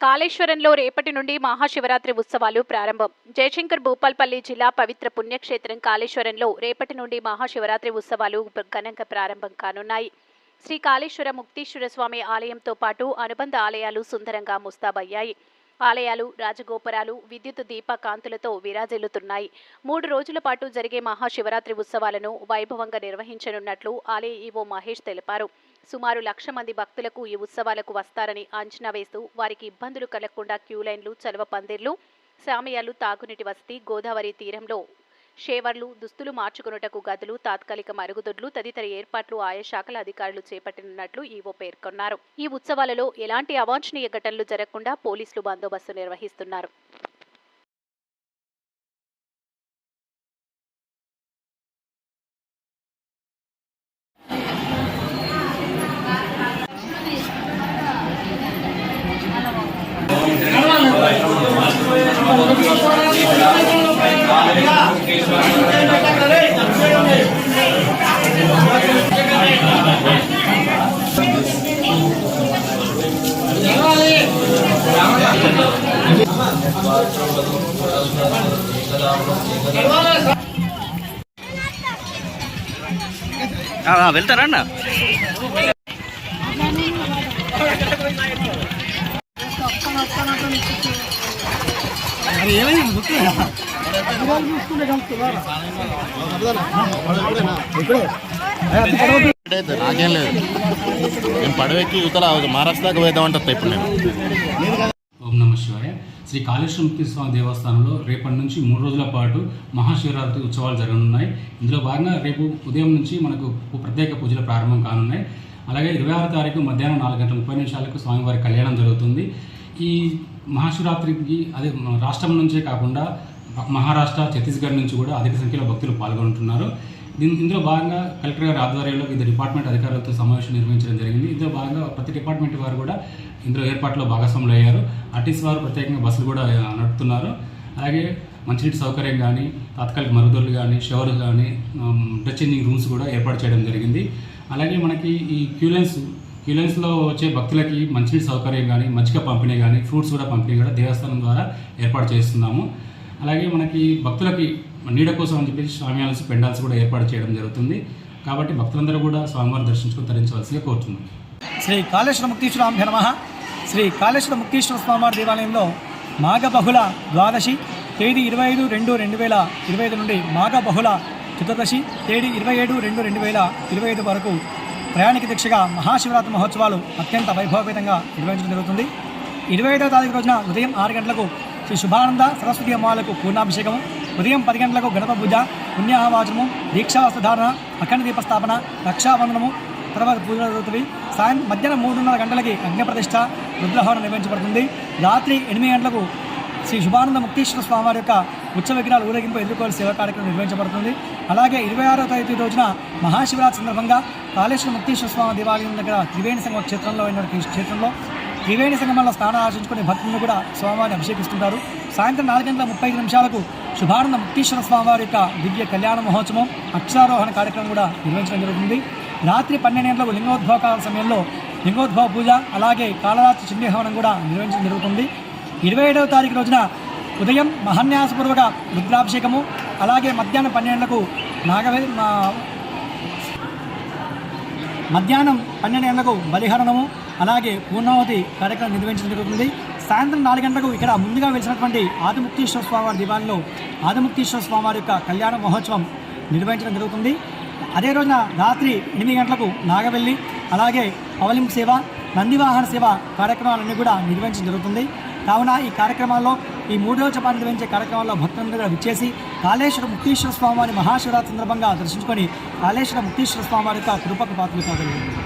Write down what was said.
కాళేశ్వరంలో రేపటి నుండి మహాశివరాత్రి ఉత్సవాలు ప్రారంభం. జయశంకర్ భూపాల్పల్లి జిల్లా పవిత్ర పుణ్యక్షేత్రం కాళేశ్వరంలో రేపటి నుండి మహాశివరాత్రి ఉత్సవాలు ఘనంగా ప్రారంభం కానున్నాయి. శ్రీ కాళేశ్వర ముక్తీశ్వర స్వామి ఆలయంతో పాటు అనుబంధ ఆలయాలు సుందరంగా ముస్తాబయ్యాయి. ఆలయాలు రాజగోపురాలు విద్యుత్ దీప కాంతులతో విరాజిల్లుతున్నాయి. మూడు రోజుల పాటు జరిగే మహాశివరాత్రి ఉత్సవాలను వైభవంగా నిర్వహించనున్నట్లు ఆలయ ఈవో మహేష్ తెలిపారు. సుమారు లక్ష మంది భక్తులకు ఈ ఉత్సవాలకు వస్తారని అంచనా వేస్తూ వారికి ఇబ్బందులు కలగకుండా క్యూ లైన్లు చలవ పందిర్లు సామయాలు తాగునీటి వసతి గోదావరి తీరంలో షేవర్లు దుస్తులు మార్చుకున్నటకు గదులు తాత్కాలిక మరుగుదొడ్లు తదితర ఏర్పాట్లు ఆయా శాఖల అధికారులు చేపట్టినట్లు ఈవో పేర్కొన్నారు. ఈ ఉత్సవాలలో ఎలాంటి అవాంఛనీయ ఘటనలు జరగకుండా పోలీసులు బందోబస్తు నిర్వహిస్తున్నారు. వెళ్తారా అన్న? నాకేం లేదు. నేను పడవెక్కి యువతల మహారాష్ట్ర దాకా పోయిద్దామంటే ఇప్పుడు నేను. ఓం నమ శివాయ. శ్రీ కాళేశ్వర స్వామి దేవస్థానంలో రేపటి నుంచి మూడు రోజుల పాటు మహాశివరాత్రి ఉత్సవాలు జరగనున్నాయి. ఇందులో భాగంగా రేపు ఉదయం నుంచి మనకు ప్రత్యేక పూజలు ప్రారంభం కానున్నాయి. అలాగే ఇరవై ఆరు తారీఖు మధ్యాహ్నం నాలుగు గంటల ముప్పై నిమిషాలకు స్వామివారి కళ్యాణం జరుగుతుంది. ఈ మహాశివరాత్రికి అదే మన రాష్ట్రం నుంచే కాకుండా మహారాష్ట్ర ఛత్తీస్గఢ్ నుంచి కూడా అధిక సంఖ్యలో భక్తులు పాల్గొంటున్నారు. దీని ఇందులో భాగంగా కలెక్టర్ గారి ఆధ్వర్యంలో వివిధ డిపార్ట్మెంట్ అధికారులతో సమావేశం నిర్వహించడం జరిగింది. ఇందులో భాగంగా ప్రతి డిపార్ట్మెంట్ వారు కూడా ఇందులో ఏర్పాట్లో భాగస్వాములు అయ్యారు. ఆర్టీసీ వారు ప్రత్యేకంగా బస్సులు కూడా నడుపుతున్నారు. అలాగే మంచినీటి సౌకర్యం కానీ తాత్కాలిక మరుగుదొడ్లు కానీ షవర్లు కానీ డ్రెస్ చేంజింగ్ రూమ్స్ కూడా ఏర్పాటు చేయడం జరిగింది. అలాగే మనకి ఈ క్యూలెన్స్ క్యూలెన్స్లో వచ్చే భక్తులకి మంచినీటి సౌకర్యం కానీ మజ్జిగ పంపిణీ కానీ ఫ్రూట్స్ కూడా పంపిణీ కూడా దేవస్థానం ద్వారా ఏర్పాటు చేస్తున్నాము. అలాగే మనకి భక్తులకి నీడ కోసం అని చెప్పేసి స్వామియాలస్ పెండాల్స్ కూడా ఏర్పాటు చేయడం జరుగుతుంది. కాబట్టి భక్తులందరూ కూడా స్వామివారిని దర్శించుకుని తరించవలసిగా కోరుతున్నాం. శ్రీ కాళేశ్వర ముక్తీశ్వరాంభ్య నమ. శ్రీ కాళేశ్వర ముక్తీశ్వర స్వామివారి దేవాలయంలో మాఘ బహుళ ద్వాదశి తేదీ ఇరవై ఐదు రెండు రెండు వేల ఇరవై ఐదు నుండి మాఘ బహుళ చతుర్దశి తేదీ ఇరవై ఏడు రెండు రెండు వేల ఇరవై ఐదు వరకు ప్రయాణిక దీక్షగా మహాశివరాత్రి మహోత్సవాలు అత్యంత వైభవపేతంగా నిర్వహించడం జరుగుతుంది. ఇరవై ఐదవ తారీఖు రోజున ఉదయం ఆరు గంటలకు శ్రీ శుభానంద సరస్వతి అమ్మాలకు పూర్ణాభిషేకము. ఉదయం పది గంటలకు గణప పూజ పుణ్యాహవాచనము దీక్షావస్త్రధారణ అఖండ దీపస్థాపన రక్షాబంధనము తర్వాత పూజలు జరుగుతుంది. సాయం మధ్యాహ్నం మూడున్నర గంటలకి అగ్నిప్రతిష్ఠ రుద్రహవనం నిర్వహించబడుతుంది. రాత్రి ఎనిమిది గంటలకు శ్రీ శుభానంద ముక్తీశ్వర స్వామివారి యొక్క ఉత్సవ విగ్రహాలు ఊరేగింపు ఎదుర్కోవాలి సేవా కార్యక్రమం నిర్వహించబడుతుంది. అలాగే ఇరవై ఆరో తేదీ రోజున మహాశివరాత్రి సందర్భంగా కాళేశ్వర ముక్తీశ్వర స్వామి దేవాలయం దగ్గర త్రివేణి సంఘ క్షేత్రంలో అయిన క్షేత్రంలో త్రివేణి సంగమంలో స్నానం ఆచరించుకునే భక్తులను కూడా స్వామివారిని అభిషేకిస్తుంటారు. సాయంత్రం నాలుగు గంటల ముప్పై ఐదు నిమిషాలకు శుభానంద ముక్తీశ్వర స్వామివారి యొక్క దివ్య కళ్యాణ మహోత్సవం అక్షరారోహణ కార్యక్రమం కూడా నిర్వహించడం జరుగుతుంది. రాత్రి పన్నెండు గంటలకు లింగోద్భవ సమయంలో లింగోద్భవ పూజ అలాగే కాళరాత్రి చిండీహవనం కూడా నిర్వహించడం జరుగుతుంది. ఇరవై ఏడవ తారీఖు రోజున ఉదయం మహాన్యాసపూర్వక రుద్రాభిషేకము అలాగే మధ్యాహ్నం పన్నెండులకు నాగవే మధ్యాహ్నం పన్నెండు గంటలకు బలిహరణము అలాగే పూర్ణావతి కార్యక్రమం నిర్వహించడం జరుగుతుంది సాయంత్రం నాలుగు గంటలకు ఇక్కడ ముందుగా వెలిసినటువంటి ఆదిముక్తీశ్వర స్వామివారి దివాణిలో ఆదిముక్తీశ్వర స్వామివారి యొక్క కళ్యాణ మహోత్సవం నిర్వహించడం జరుగుతుంది. అదే రోజున రాత్రి ఎనిమిది గంటలకు నాగవెల్లి అలాగే పవలింపు సేవ నందివాహన సేవ కార్యక్రమాలన్నీ కూడా నిర్వహించడం జరుగుతుంది. కావున ఈ కార్యక్రమాల్లో ఈ మూడు రోజుల పాటు నిర్వహించే కార్యక్రమాల్లో భక్తులందరూ కూడా విచ్చేసి కాళేశ్వర ముక్తీశ్వర స్వామివారి మహాశివరాత్రి సందర్భంగా దర్శించుకొని కాళేశ్వర ముక్తీశ్వర స్వామివారి యొక్క కృపకు పాత్రలు కాగలరు